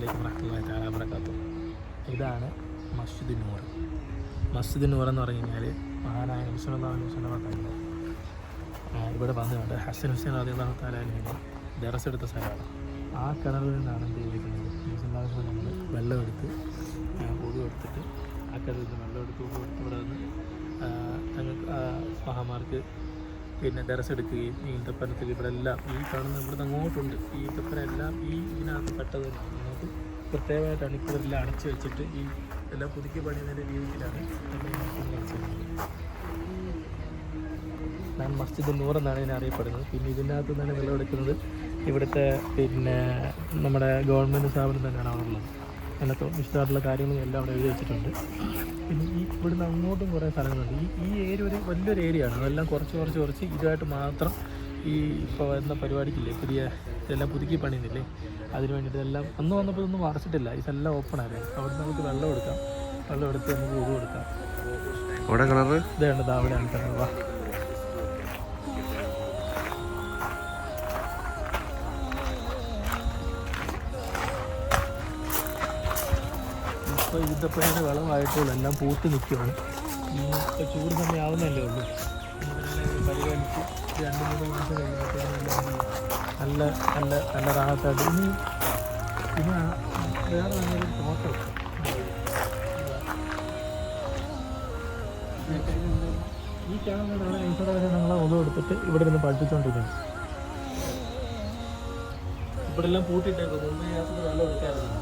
വലൈക്കും വറഹമുല്ലാഹി തആല വബറകാതുഹു. ഇതാണ് മസ്ജിദ് നൂർ. മസ്ജിദ് നൂർ എന്ന് പറഞ്ഞു കഴിഞ്ഞാൽ മഹാനായ മുസ്ലിം മുസ്ലിം ഇവിടെ വന്നുകൊണ്ട് ഹസൻ ഹുസൈൻ അലിഹു താലാലിന്റെ ദറസ് എടുത്ത സ്ഥലമാണ്. ആ കിണറിൽ നിന്നാണ് എന്ത് ചെയ്തിരിക്കുന്നത്? മുസ്ലിം നമ്മൾ വെള്ളം എടുത്ത് പൊതു എടുത്തിട്ട് ആ കിണറിൽ നിന്ന് വെള്ളം എടുത്ത് പൊതു എടുത്ത് ഇവിടെ നിന്ന് തങ്ങൾക്ക് മഹാമാർക്ക് പിന്നെ ടെറസെടുക്കുകയും ഈ ഈന്തപ്പനത്തിൽ ഇവിടെ എല്ലാം ഈ കാണുന്ന ഇവിടുന്ന് അങ്ങോട്ടുണ്ട്. ഈ ഈന്തപ്പന എല്ലാം ഈ ഇതിനകത്ത് പെട്ടത് തന്നെയാണ്. ഇപ്പോൾ ഇതെല്ലാം അടച്ചു വെച്ചിട്ട് ഈ എല്ലാം പുതുക്കി പണിയുന്നതിന്റെ രീതിയിലാണ് ഞാൻ മസ്ജിദ് നൂറെന്നാണ് ഇതിനെ അറിയപ്പെടുന്നത്. പിന്നെ ഇതിനകത്ത് നിന്നാണ് വിളവെടുക്കുന്നത്. ഇവിടുത്തെ പിന്നെ നമ്മുടെ ഗവൺമെന്റ് സ്ഥാപനം തന്നെയാണ് അവിടെ ഉള്ളത്. അതിനകത്ത് വിശദമായിട്ടുള്ള കാര്യങ്ങളും എല്ലാം അവിടെ എഴുതി വെച്ചിട്ടുണ്ട്. പിന്നെ ഈ ഇവിടുന്ന് അങ്ങോട്ടും കുറേ സ്ഥലങ്ങളുണ്ട്. ഈ ഈ ഏരിയ ഒരു വലിയൊരു ഏരിയ ആണ് അതെല്ലാം കുറച്ച് കുറച്ച് കുറച്ച് ഇതുമായിട്ട് മാത്രം ഈ ഇപ്പോൾ വരുന്ന പരിപാടിക്കില്ലേ പുതിയ ഇതെല്ലാം പുതുക്കി പണിയുന്നില്ലേ അതിന് വേണ്ടിയിട്ട് എല്ലാം അന്ന് വന്നപ്പോൾ ഇതൊന്നും മറച്ചിട്ടില്ല. ഇതെല്ലാം ഓപ്പൺ ആയിരുന്നു. അവിടെ നമുക്ക് വെള്ളം എടുക്കാം. വെള്ളം എടുത്ത് നമുക്ക് ഉതു കൊടുക്കാം. അവിടെ കിണറ് ഇതാണ് ദാ അവിടെയാണ്. വാ. വെള്ളമായിട്ടുള്ളൂ എല്ലാം പൂത്ത് നിൽക്കുകയാണ് ഇപ്പൊ ഇപ്പോൾ ചൂട് സമയം ആവുന്നല്ലേ ഉള്ളൂ. രണ്ട് മൂന്ന് മാസം കഴിയുമ്പോഴത്തേക്കും? നല്ല നല്ല നല്ല റാഹത്തായിട്ട് ഇനി പിന്നെ വേറെ നല്ലൊരു ഫോട്ടോ ഈ കാണുന്നതാണ് വരെ ഞങ്ങളെ ഒന്നും എടുത്തിട്ട് ഇവിടെ നിന്ന് പഠിപ്പിച്ചുകൊണ്ടിരിക്കുന്നത് ഇവിടെ എല്ലാം പൂട്ടിയിട്ടേക്കും മുമ്പ് ഇതിനകത്ത് വെള്ളം എടുക്കാറില്ല ഓരോ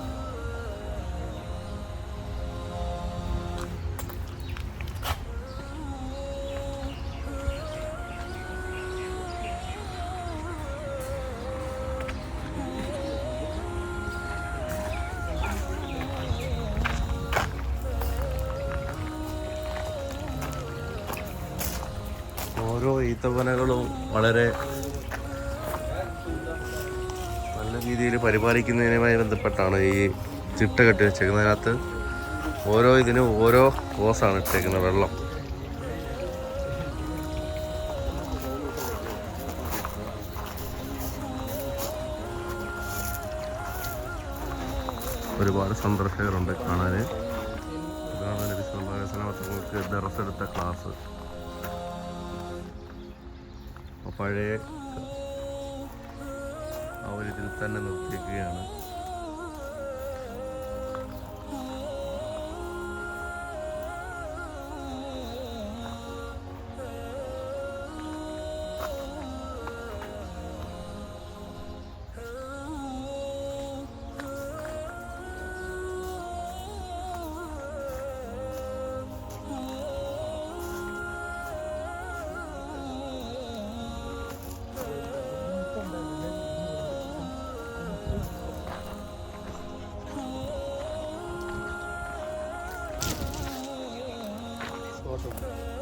ഈത്തപ്പനകളും വളരെ നല്ല രീതിയിൽ പരിപാലിക്കുന്നതിനുമായി ബന്ധപ്പെട്ടാണ് ഈ ചിട്ട കെട്ടി വെച്ചേക്കുന്നതിനകത്ത് ഓരോ ഇതിനും ഓരോ ഹോസാണ് ഇട്ടേക്കുന്നത് വെള്ളം. ഒരുപാട് സന്ദർശകരുണ്ട് കാണാൻ. ഇതാണ് വസല്ലം തങ്ങൾക്ക് എടുത്ത ക്ലാസ് അപ്പോൾ പഴയ ആ ഒരു ഇതിൽ തന്നെ നിർത്തിയിരിക്കുകയാണ്.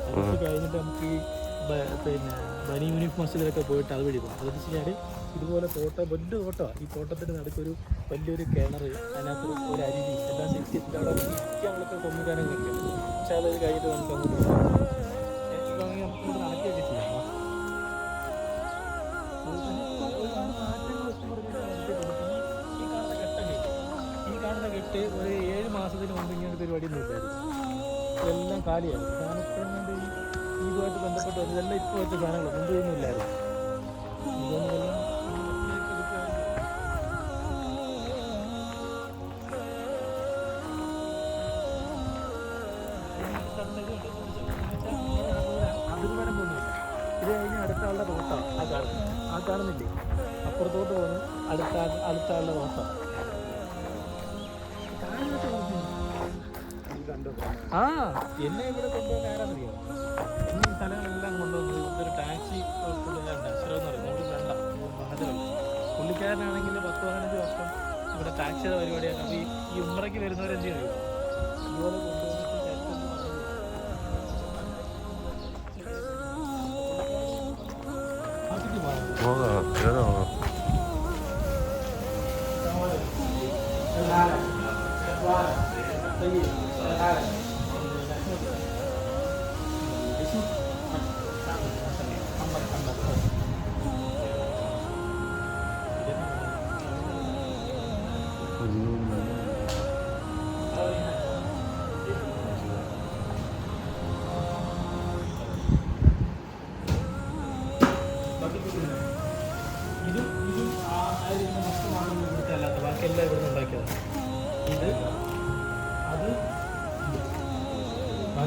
അത് കഴിഞ്ഞിട്ട് നമുക്ക് പിന്നെ ബനി യൂണിഫ് മസ്ജിദിലൊക്കെ പോയിട്ട് അത് വഴി പോകാം. അതെന്ന് വെച്ച് കഴിഞ്ഞാൽ ഇതുപോലെ തോട്ടം വലിയ തോട്ടമാണ്. ഈ തോട്ടത്തിന്റെ നടുക്കൊരു വലിയൊരു കിണർ അതിനകത്ത് ഒരു- അരുവി എല്ലാം സെറ്റ് ചെയ്തിട്ട് അവിടെ ഇരിക്കാനുള്ളൊക്കെ കൊണ്ടുവരാനൊക്കെ ഉണ്ട് പക്ഷെ കഴിഞ്ഞിട്ട് നമുക്ക് അങ്ങോട്ട് ഈ- കാണുന്ന കെട്ട് ഒരു ഏഴ് മാസത്തിന് മുമ്പ് ഇങ്ങനെ പരിപാടി എല്ലാം ഇതെല്ലാം കാലിയാണ് സാധനത്തിനും ഈ ഇതുമായിട്ട് ബന്ധപ്പെട്ട് ഇതെല്ലാം ഇപ്പോൾ വെച്ച സാധനങ്ങൾ മുമ്പ് ഇതൊന്നും ഇല്ലായിരുന്നു. ഇതൊന്നും എല്ലാം ഇതിലേക്ക് എടുക്കുകയാണ്. അതിർവരം പോകുന്നില്ല ഇത് കഴിഞ്ഞ് അടുത്ത ആളുടെ തോട്ടം ആ കാണുന്നത് ആ കാണുന്നില്ലേ അപ്പുറത്തോട്ട് പോകുന്നു അടുത്ത അടുത്ത ആളുടെ തോട്ടം ആ എന്നെ ഇവിടെ കൊണ്ടുവന്ന ടാക്സിയുടെ പരിപാടിയാണ്. അപ്പോൾ ഈ ഉമ്മറയ്ക്ക് വരുന്നവരെന്ത് ചെയ്യും? ഇതുപോലെ കൊണ്ടുവന്നിട്ട് ചരിത്രം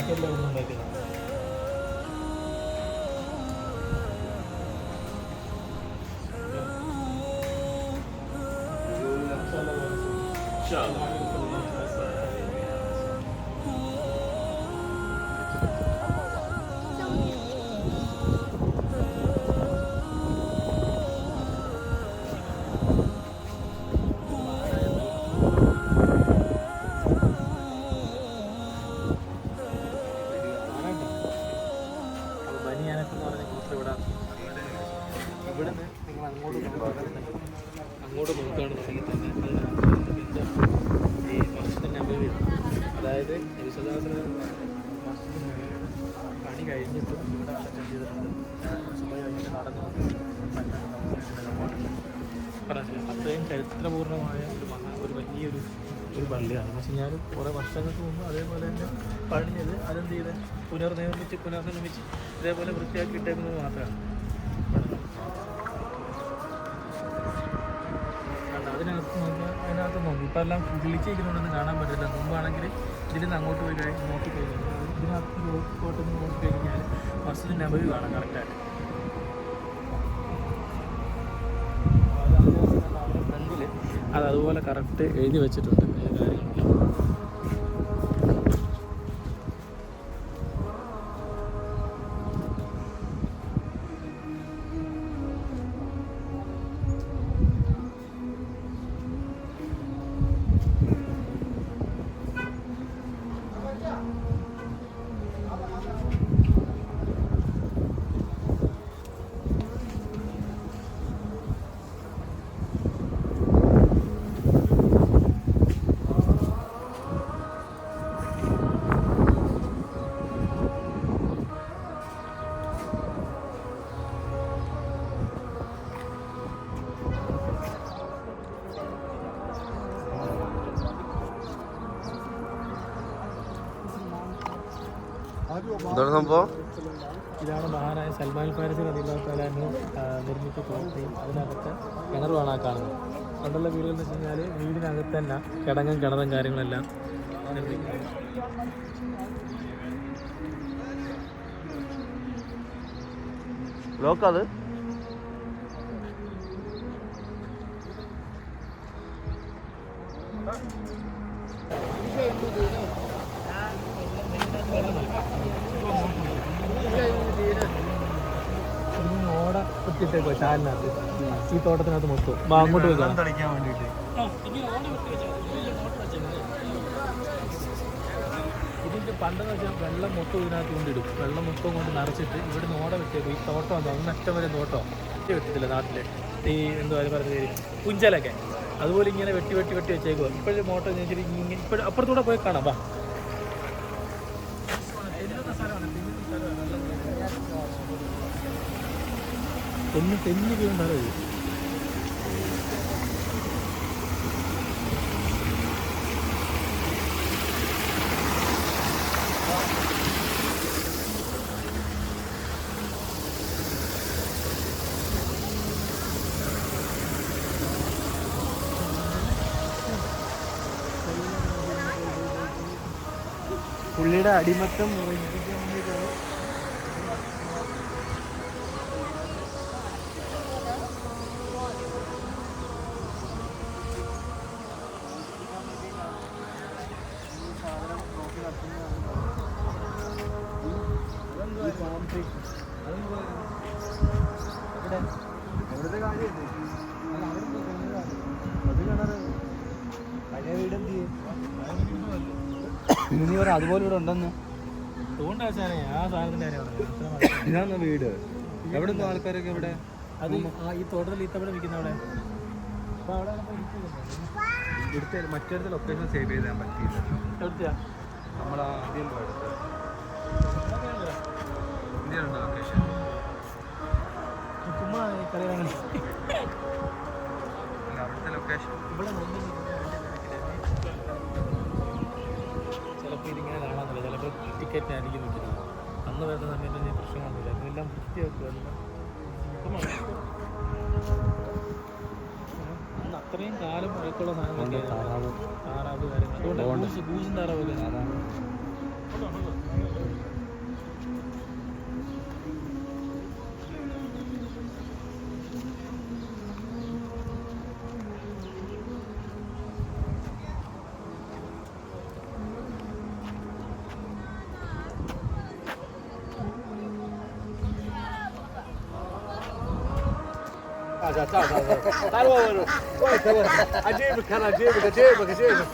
ബാക്കിയെല്ലാം ഇവിടെ നിന്ന് ഇവിടെ നിങ്ങൾ അങ്ങോട്ട് അങ്ങോട്ട് നോക്കുകയാണെന്നുണ്ടെങ്കിൽ തന്നെ ഈ മസ്ജിദിന്റെ അഭിവ്യം അതായത് വിശ്വദാസന പണി കഴിഞ്ഞിട്ട് ഇവിടെ അറ്റൻഡ് ചെയ്തിട്ടുണ്ട്. അത്രയും ചരിത്രപൂർണമായ ഒരു മഹാ ഒരു വലിയൊരു ഒരു പള്ളിയാണ്. പക്ഷെ ഞാൻ കുറേ വർഷങ്ങൾക്ക് മുമ്പ് അതേപോലെ തന്നെ പണിഞ്ഞത് അതെന്ത് ചെയ്ത്? പുനർനിർമ്മിച്ച് പുനർനിർമ്മിച്ച് ഇതേപോലെ വൃത്തിയാക്കി ഇട്ടേക്കുന്നത് മാത്രമാണ് കണ്ടോ? അതിനകത്ത് നോക്കുക അതിനകത്ത് നോക്കും ഇപ്പം എല്ലാം കിളിച്ചിരിക്കുന്നതുകൊണ്ടൊന്നും കാണാൻ പറ്റില്ല മുമ്പാണെങ്കിൽ ഇതിൽ അങ്ങോട്ട് പോയി കഴിഞ്ഞ് നോക്കി കഴിഞ്ഞാൽ ഇതിനകത്ത് റോഡിലോട്ട് എന്ന് നോക്കി കഴിഞ്ഞാൽ മസ്ജിദ് നമ്പർ കാണാം കറക്റ്റായിട്ട് അത് അതുപോലെ കറക്റ്റ് എഴുതി വെച്ചിട്ടുണ്ട് എന്താണ് സംഭവം ഇതാണ് മഹാനായ സൽമാൻ ഫാരിസ് റബിള്ളാഹു നിർമ്മിച്ച കോട്ടയും അതിനകത്ത് കിണറുമാണ് ആ കാണുന്നത്. പണ്ടുള്ള വീടുകൾ എന്ന് വെച്ച് കഴിഞ്ഞാൽ വീടിനകത്ത് തന്നെ കിടങ്ങും കിണറും കാര്യങ്ങളെല്ലാം നിർമ്മിക്കുന്നത്. ഇതിന് കുത്തിയിട്ടേക്കോ ചാലിനകത്ത്. ഈ തോട്ടത്തിനകത്ത് മൊത്തം. അങ്ങോട്ട് വെക്കാം. തളിക്കാൻ വേണ്ടിയിട്ട് ഇതിന്റെ പണ്ടെന്ന് വെച്ചാൽ വെള്ളം മൊത്തം ഇതിനകത്ത് കൊണ്ടിടും വെള്ളം മൊത്തം കൊണ്ട് നിറച്ചിട്ട് ഇവിടുന്ന് ഓട വെച്ചേക്കും ഈ തോട്ടം എന്താ അങ്ങ് വരെ തോട്ടം. വെട്ടി വെട്ടത്തില്ല നാട്ടിൽ. ഈ പറഞ്ഞ പേര്? പുഞ്ചലൊക്കെ അതുപോലെ ഇങ്ങനെ വെട്ടി വെട്ടി വെട്ടി വെച്ചേക്കുക ഇപ്പോഴും മോട്ടർ ഇങ്ങനെ ഇപ്പോഴും അപ്പുറത്തൂടെ പോയി കാണാം. വാ. തെന്നി തെന്നി വീണ്ടാലോ ഇത്. പുള്ളിയുടെ അടിമത്തം മുറിപ്പിക്കാൻ പറ അതുപോലെ ഇവിടെ ഉണ്ടെന്ന്. ഇതാണ് വീട്? എവിടെ നിന്ന് ആൾക്കാരൊക്കെ ഇവിടെ? അത് ആ ഈ തോട്ടത്തിൽ ഇത്തവണ വിൽക്കുന്ന അവിടെ. അപ്പൊ അവിടെ ഇവിടുത്തെ മറ്റൊരു ലൊക്കേഷൻ സേവ് ചെയ്താൽ പറ്റിയില്ല. നമ്മൾ ആദ്യം പോയത് ഇന്ത്യയിലുണ്ട് ലൊക്കേഷൻ അവിടുത്തെ ലൊക്കേഷൻ ഇവിടെ ചിലപ്പോൾ ഇതിങ്ങനെ കാണാമെന്നില്ല ചിലപ്പോൾ ടിക്കറ്റിനായിരിക്കും നിൽക്കുന്നത്. അന്ന് വരുന്ന സമയത്ത് ഇനി പ്രശ്നങ്ങളൊന്നുമില്ല ഇതെല്ലാം വൃത്തിയാക്കുക. അന്ന് അത്രയും കാലം പഴക്കമുള്ള സാധനങ്ങളൊക്കെ താറാവ്. കാര്യങ്ങൾ അതുകൊണ്ട് പൂസ് പൂസും താറാവൊക്കെ تعال تعال تعال تعال عجيبك انا عجيبك عجيبك عجيبك